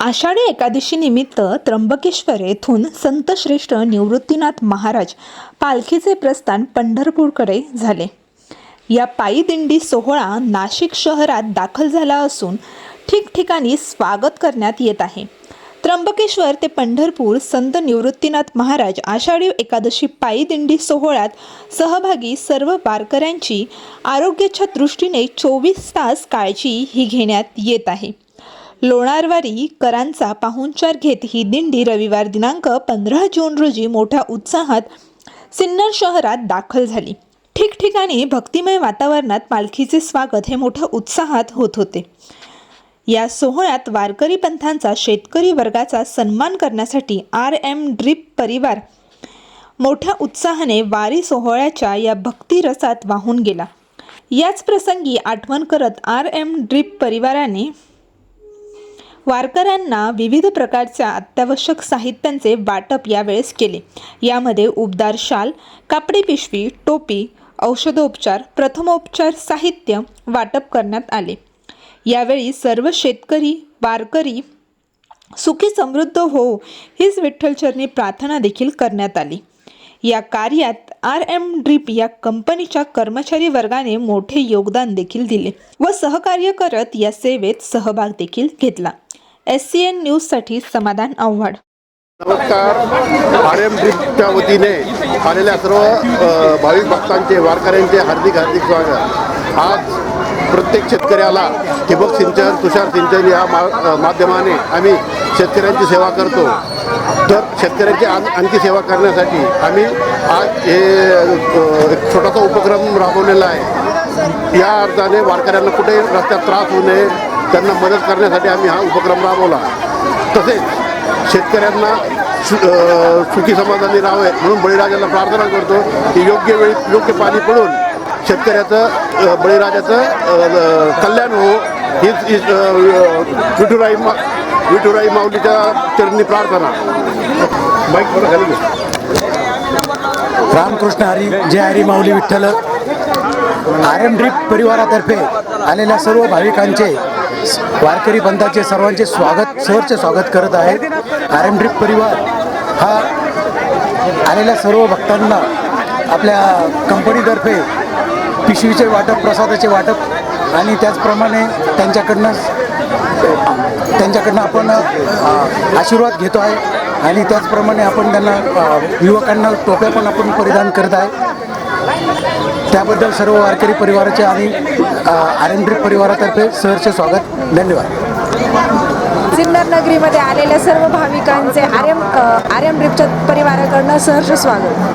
आषाढी एकादशी निमित्त त्र्यंबकेश्वर येथून संतश्रेष्ठ निवृत्तीनाथ महाराज पालखीचे प्रस्थान पंढरपूरकडे झाले. या पायी दिंडी सोहळा नाशिक शहरात दाखल झाला असून ठिकठिकाणी स्वागत करण्यात येत आहे. त्र्यंबकेश्वर ते पंढरपूर संत निवृत्तीनाथ महाराज आषाढी एकादशी पायी दिंडी सोहळ्यात सहभागी सर्व वारकऱ्यांची आरोग्याच्या दृष्टीने चोवीस तास काळजी ही घेण्यात येत आहे. लोणारवारी करांचा पाहुणचार घेत ही दिंडी रविवार दिनांक पंधरा जून रोजी मोठ्या उत्साहात सिन्नर शहरात दाखल झाली. ठिकठिकाणी भक्तिमय वातावरणात पालखीचे स्वागत हे मोठ्या उत्साहात होत होते. या सोहळ्यात वारकरी पंथांचा शेतकरी वर्गाचा सन्मान करण्यासाठी आर एम ड्रीप परिवार मोठ्या उत्साहाने वारी सोहळ्याच्या या भक्तिरसात वाहून गेला. याच प्रसंगी आठवण करत आर एम ड्रीप परिवाराने वारकऱ्यांना विविध प्रकारच्या अत्यावश्यक साहित्यांचे वाटप यावेळेस केले. यामध्ये उबदार शाल कापडी पिशवी टोपी औषधोपचार प्रथमोपचार साहित्य वाटप करण्यात आले. यावेळी सर्व शेतकरी वारकरी सुखी समृद्ध हो हीच विठ्ठलचरणी प्रार्थना देखील करण्यात आली. या कार्यात आर एम ड्रीप या कंपनीच्या कर्मचारी वर्गाने मोठे योगदान देखील दिले व सहकार्य करत या सेवेत सहभाग देखील घेतला. एस सी एन न्यूजसाठी समाधान आव्हाड. नमस्कार. आर एम ड्रिपच्या वतीने आलेल्या सर्व भाविक भक्तांचे वारकऱ्यांचे हार्दिक हार्दिक स्वागत. आज प्रत्येक शेतकऱ्याला ठिबक सिंचन तुषार सिंचन या मा माध्यमाने आम्ही शेतकऱ्यांची सेवा करतो. तर शेतकऱ्यांची आणखी सेवा करण्यासाठी आम्ही आज हे एक छोटासा उपक्रम राबवलेला आहे. या अर्थाने वारकऱ्यांना कुठेही रस्त्यात त्रास होऊ नये. त्यांना मदत करण्यासाठी आम्ही हा उपक्रम राबवला. तसेच शेतकऱ्यांना सु सुखी समाधानी राहावे म्हणून बळीराजाला प्रार्थना करतो की योग्य वेळी योग्य पाणी पडून शेतकऱ्याचं बळीराजाचं कल्याण हो. हीच विठुराई मा विठुराई माऊलीच्या चरणी प्रार्थना. बाईक बरं खाली रामकृष्ण हरी जय Hari Mauli Vitthal. R M drip परिवारातर्फे आलेल्या सर्व भाविकांचे वारकरी पंथाचे सर्वांचे स्वागत सहर्ष स्वागत करत आहेत आर एम ड्रीप परिवार हा आलेल्या सर्व भक्तांना आपल्या कंपनीतर्फे पिशवीचे वाटप प्रसादाचे वाटप आणि त्याचप्रमाणे त्यांच्याकडनं त्यांच्याकडनं आपण आशीर्वाद घेतो आहे. आणि त्याचप्रमाणे आपण त्यांना युवकांना टोप्या पण आपण परिधान करत आहे. त्याबद्दल सर्व वारकरी परिवाराचे आणि आर परिवारातर्फे सहर्ष स्वागत. धन्यवाद. सिन्नर नगरीमध्ये आलेल्या सर्व भाविकांचे आर्यम आर्यम ड्रिपच्या परिवाराकडनं सहर्ष स्वागत.